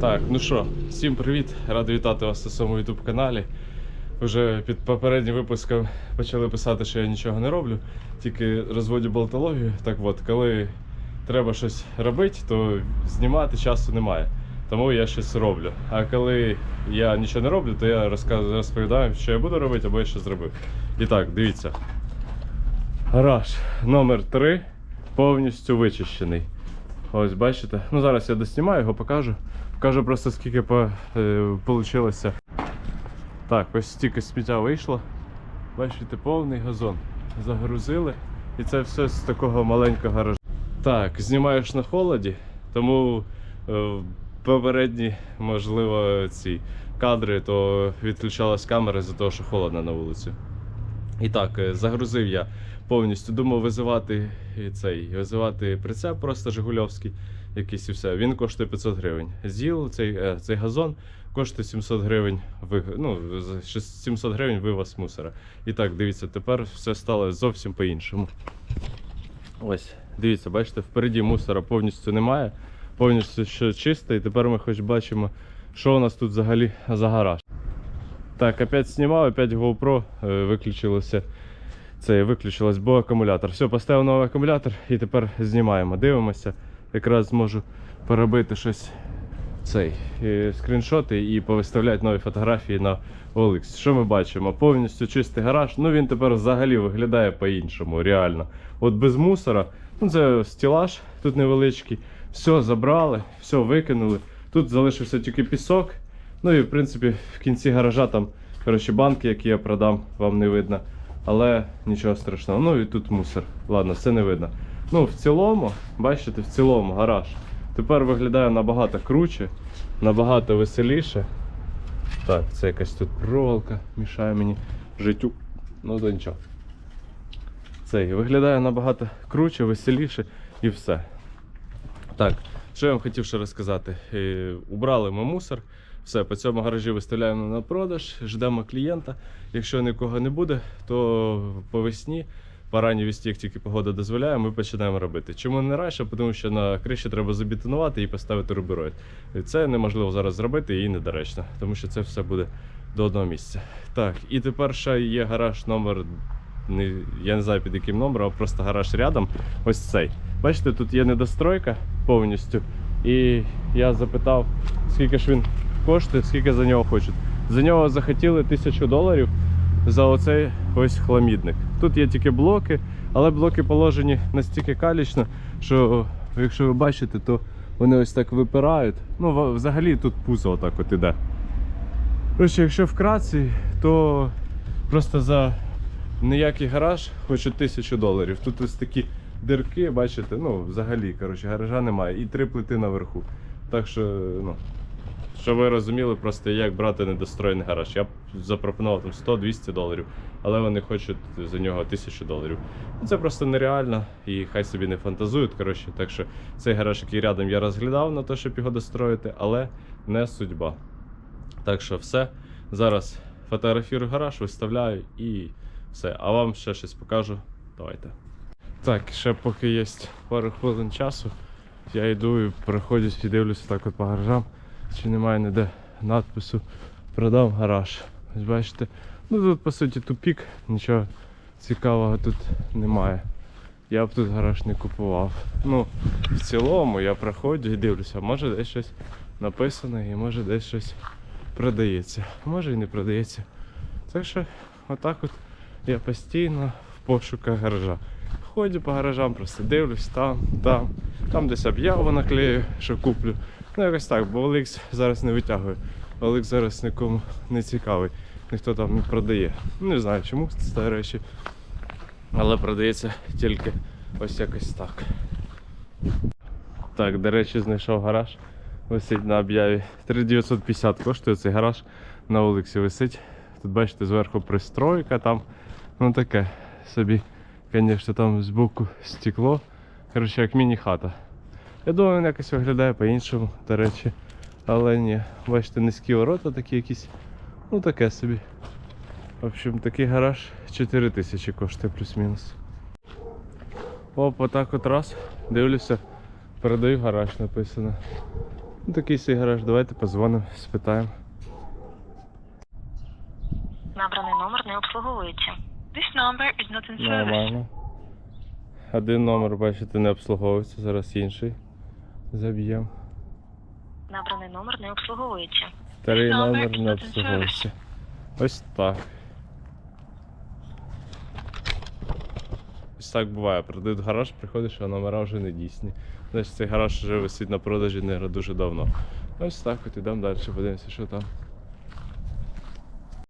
Так, ну що, всім привіт! Радий вітати вас на своєму YouTube каналі. Вже під попереднім випуском почали писати, що я нічого не роблю, тільки розводю болтологію. Так от, коли треба щось робити, то знімати часу немає. Тому я щось роблю. А коли я нічого не роблю, то я розповідаю, що я буду робити або я що зробив. І так, дивіться. Гараж номер 3 повністю вичищений. Ось бачите. Ну зараз я доснімаю його, покажу. Покажу просто скільки по, е, получилося. Так, ось стільки сміття вийшло. Бачите, повний газон. Загрузили. І це все з такого маленького гаража. Так, знімаєш на холоді, тому е, попередні, можливо, ці кадри, то відключалась камера з-за того, що холодно на вулиці. І так, е, загрузив я повністю. Думав визивати цей, визивати прицеп просто Жигульовський якийсь і все. Він коштує 500 гривень. З'їл цей, е, цей газон коштує 700 гривень, ну, 700 гривень вивоз мусора. І так, дивіться, тепер все стало зовсім по-іншому. Ось, дивіться, бачите, впереді мусора повністю немає, повністю що чисто, і тепер ми хоч бачимо, що у нас тут взагалі за гараж. Так, опять знімав, опять GoPro е, виключилося. Це виключилось, бо акумулятор. Все, поставив новий акумулятор і тепер знімаємо. Дивимося. Якраз зможу поробити щось цей е, скріншоти і повиставляти нові фотографії на OLX. Що ми бачимо? Повністю чистий гараж. Ну він тепер взагалі виглядає по-іншому, реально. От без мусора. Ну це стілаж тут невеличкий. Все забрали, все викинули. Тут залишився тільки пісок. Ну і в принципі в кінці гаража там коротше, банки, які я продам, вам не видно. Але нічого страшного. Ну і тут мусор. Ладно, все не видно. Ну, в цілому, бачите, в цілому гараж. Тепер виглядає набагато круче, набагато веселіше. Так, це якась тут проволока мішає мені життю. Ну то нічого. Цей виглядає набагато круче, веселіше і все. Так, що я вам хотів ще розказати? Е, Убрали ми мусор. Все, по цьому гаражі виставляємо на продаж, ждемо клієнта. Якщо нікого не буде, то по весні, по ранній як тільки погода дозволяє, ми починаємо робити. Чому не раніше? Тому що на криші треба забетонувати і поставити рубероїд. Це неможливо зараз зробити і недоречно, тому що це все буде до одного місця. Так, і тепер ще є гараж номер. Не, я не знаю під яким номером, а просто гараж рядом. Ось цей. Бачите, тут є недостройка повністю. І я запитав, скільки ж він коштує, скільки за нього хочуть. За нього захотіли тисячу доларів за оцей ось хламідник. Тут є тільки блоки, але блоки положені настільки калічно, що якщо ви бачите, то вони ось так випирають. Ну, взагалі тут пузо отак от іде. Коротше, якщо вкратце, то просто за ніякий гараж хочуть тисячу доларів. Тут ось такі дирки, бачите, ну взагалі, коротше, гаража немає. І три плити наверху. Так що, ну, щоб ви розуміли, просто як брати недостроєний гараж. Я б запропонував там 100-200 доларів, але вони хочуть за нього 1000 доларів. Ну, Це просто нереально і хай собі не фантазують. Коротше. Так що цей гараж, який рядом я розглядав на те, щоб його достроїти, але не судьба. Так що все. Зараз фотографірую гараж, виставляю і все. А вам ще щось покажу. Давайте. Так, ще поки є пару хвилин часу, я йду і проходжусь і дивлюся так от по гаражам, чи немає ніде надпису Продав гараж. Ось бачите. Ну тут по суті тупік, нічого цікавого тут немає. Я б тут гараж не купував. Ну, в цілому я проходжу і дивлюся, може десь щось написано і може десь щось продається. Може і не продається. Так що отак от я постійно в пошуках гаража. Ходжу по гаражам, просто дивлюсь там, там, там десь об'яву наклею, що куплю. Ну якось так, бо OLX зараз не витягує. OLX зараз нікому не цікавий, ніхто там не продає. Не знаю чому це речі. Але продається тільки ось якось так. Так, до речі, знайшов гараж. Висить на об'яві. 3950 коштує цей гараж на Олексі висить. Тут бачите, зверху пристройка там. Ну таке собі, звісно, там збоку стекло. Коротше, як міні-хата. Я думаю, він якось виглядає по-іншому, до речі. Але ні, бачите, низькі ворота такі якісь. Ну таке собі. В общем, такий гараж 4000 коштує плюс-мінус. Оп, отак от раз. Дивлюся, передаю гараж написано. Ну, такий свій гараж, давайте позвонимо, спитаємо. Набраний номер не обслуговується. This number is not in service. Нормально. Один номер, бачите, не обслуговується, зараз інший. Заб'ємо. Набраний номер не обслуговується. Старий Номер не обслуговується. Ось так. Ось так буває. Продають гараж, приходиш, а номера вже не дійсні. Значить, цей гараж вже висить на продажі, не дуже давно. Ось так, от ідемо далі, подивимося, що там.